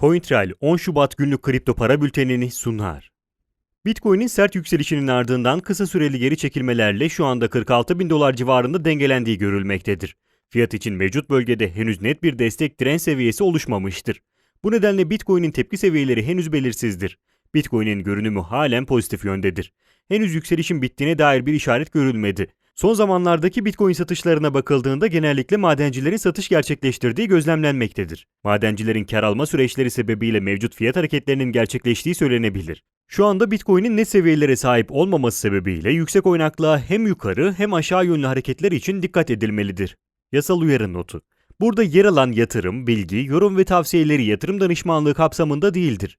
CoinTrail 10 Şubat günlük kripto para bültenini sunar. Bitcoin'in sert yükselişinin ardından kısa süreli geri çekilmelerle şu anda 46 bin dolar civarında dengelendiği görülmektedir. Fiyat için mevcut bölgede henüz net bir destek direnç seviyesi oluşmamıştır. Bu nedenle Bitcoin'in tepki seviyeleri henüz belirsizdir. Bitcoin'in görünümü halen pozitif yöndedir. Henüz yükselişin bittiğine dair bir işaret görülmedi. Son zamanlardaki Bitcoin satışlarına bakıldığında genellikle madencilerin satış gerçekleştirdiği gözlemlenmektedir. Madencilerin kar alma süreçleri sebebiyle mevcut fiyat hareketlerinin gerçekleştiği söylenebilir. Şu anda Bitcoin'in net seviyelere sahip olmaması sebebiyle yüksek oynaklığa hem yukarı hem aşağı yönlü hareketler için dikkat edilmelidir. Yasal uyarı notu. Burada yer alan yatırım, bilgi, yorum ve tavsiyeleri yatırım danışmanlığı kapsamında değildir.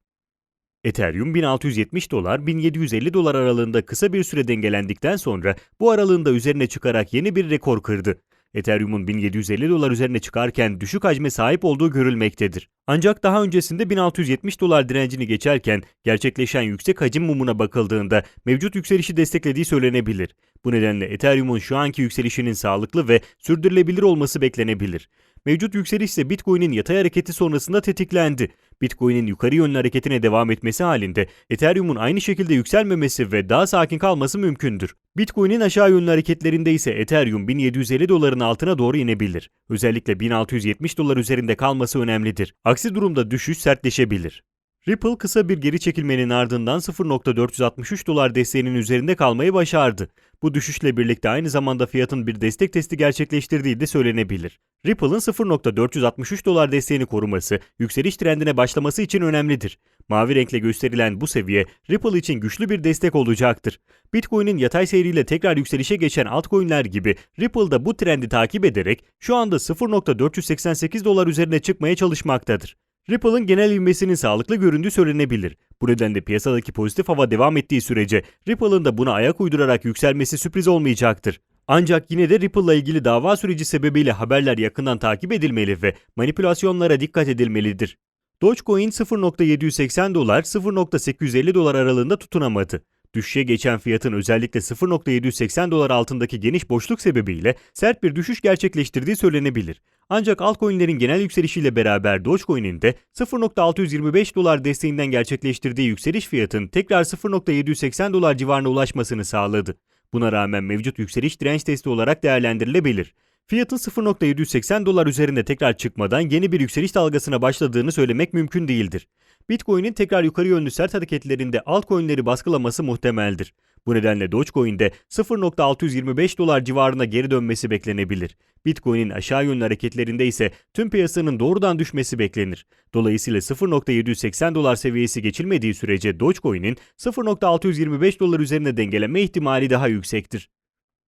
Ethereum 1670 dolar 1750 dolar aralığında kısa bir süre dengelendikten sonra bu aralığında üzerine çıkarak yeni bir rekor kırdı. Ethereum'un 1750 dolar üzerine çıkarken düşük hacme sahip olduğu görülmektedir. Ancak daha öncesinde 1670 dolar direncini geçerken gerçekleşen yüksek hacim mumuna bakıldığında mevcut yükselişi desteklediği söylenebilir. Bu nedenle Ethereum'un şu anki yükselişinin sağlıklı ve sürdürülebilir olması beklenebilir. Mevcut yükseliş ise Bitcoin'in yatay hareketi sonrasında tetiklendi. Bitcoin'in yukarı yönlü hareketine devam etmesi halinde Ethereum'un aynı şekilde yükselmemesi ve daha sakin kalması mümkündür. Bitcoin'in aşağı yönlü hareketlerinde ise Ethereum 1750 doların altına doğru inebilir. Özellikle 1670 dolar üzerinde kalması önemlidir. Aksi durumda düşüş sertleşebilir. Ripple kısa bir geri çekilmenin ardından 0.463 dolar desteğinin üzerinde kalmayı başardı. Bu düşüşle birlikte aynı zamanda fiyatın bir destek testi gerçekleştirdiği de söylenebilir. Ripple'ın 0.463 dolar desteğini koruması, yükseliş trendine başlaması için önemlidir. Mavi renkle gösterilen bu seviye Ripple için güçlü bir destek olacaktır. Bitcoin'in yatay seyriyle tekrar yükselişe geçen altcoin'ler gibi Ripple da bu trendi takip ederek şu anda 0.488 dolar üzerine çıkmaya çalışmaktadır. Ripple'ın genel ivmesinin sağlıklı göründüğü söylenebilir. Bu nedenle piyasadaki pozitif hava devam ettiği sürece Ripple'ın da buna ayak uydurarak yükselmesi sürpriz olmayacaktır. Ancak yine de Ripple'la ilgili dava süreci sebebiyle haberler yakından takip edilmeli ve manipülasyonlara dikkat edilmelidir. Dogecoin 0.780 dolar 0.850 dolar aralığında tutunamadı. Düşüşe geçen fiyatın özellikle 0.780 dolar altındaki geniş boşluk sebebiyle sert bir düşüş gerçekleştirdiği söylenebilir. Ancak altcoin'lerin genel yükselişiyle beraber Dogecoin'in de 0.625 dolar desteğinden gerçekleştirdiği yükseliş fiyatın tekrar 0.780 dolar civarına ulaşmasını sağladı. Buna rağmen mevcut yükseliş direnç testi olarak değerlendirilebilir. Fiyatın 0.780 dolar üzerinde tekrar çıkmadan yeni bir yükseliş dalgasına başladığını söylemek mümkün değildir. Bitcoin'in tekrar yukarı yönlü sert hareketlerinde altcoin'leri baskılaması muhtemeldir. Bu nedenle Dogecoin'de 0.625 dolar civarına geri dönmesi beklenebilir. Bitcoin'in aşağı yönlü hareketlerinde ise tüm piyasanın doğrudan düşmesi beklenir. Dolayısıyla 0.780 dolar seviyesi geçilmediği sürece Dogecoin'in 0.625 dolar üzerine dengeleme ihtimali daha yüksektir.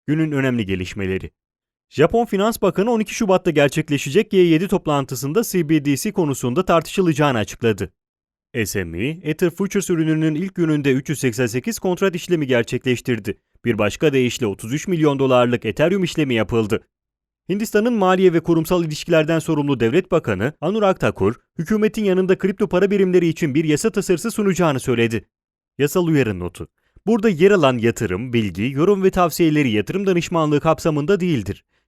Günün önemli gelişmeleri Japon Finans Bakanı 12 Şubat'ta gerçekleşecek G7 toplantısında CBDC konusunda tartışılacağını açıkladı. SME, Ether Futures ürününün ilk gününde 388 kontrat işlemi gerçekleştirdi. Bir başka deyişle 33 milyon dolarlık Ethereum işlemi yapıldı. Hindistan'ın maliye ve kurumsal ilişkilerden sorumlu devlet bakanı Anurag Thakur, hükümetin yanında kripto para birimleri için bir yasa tasarısı sunacağını söyledi. Yasal uyarı notu. Burada yer alan yatırım, bilgi, yorum ve tavsiyeleri yatırım danışmanlığı kapsamında değildir.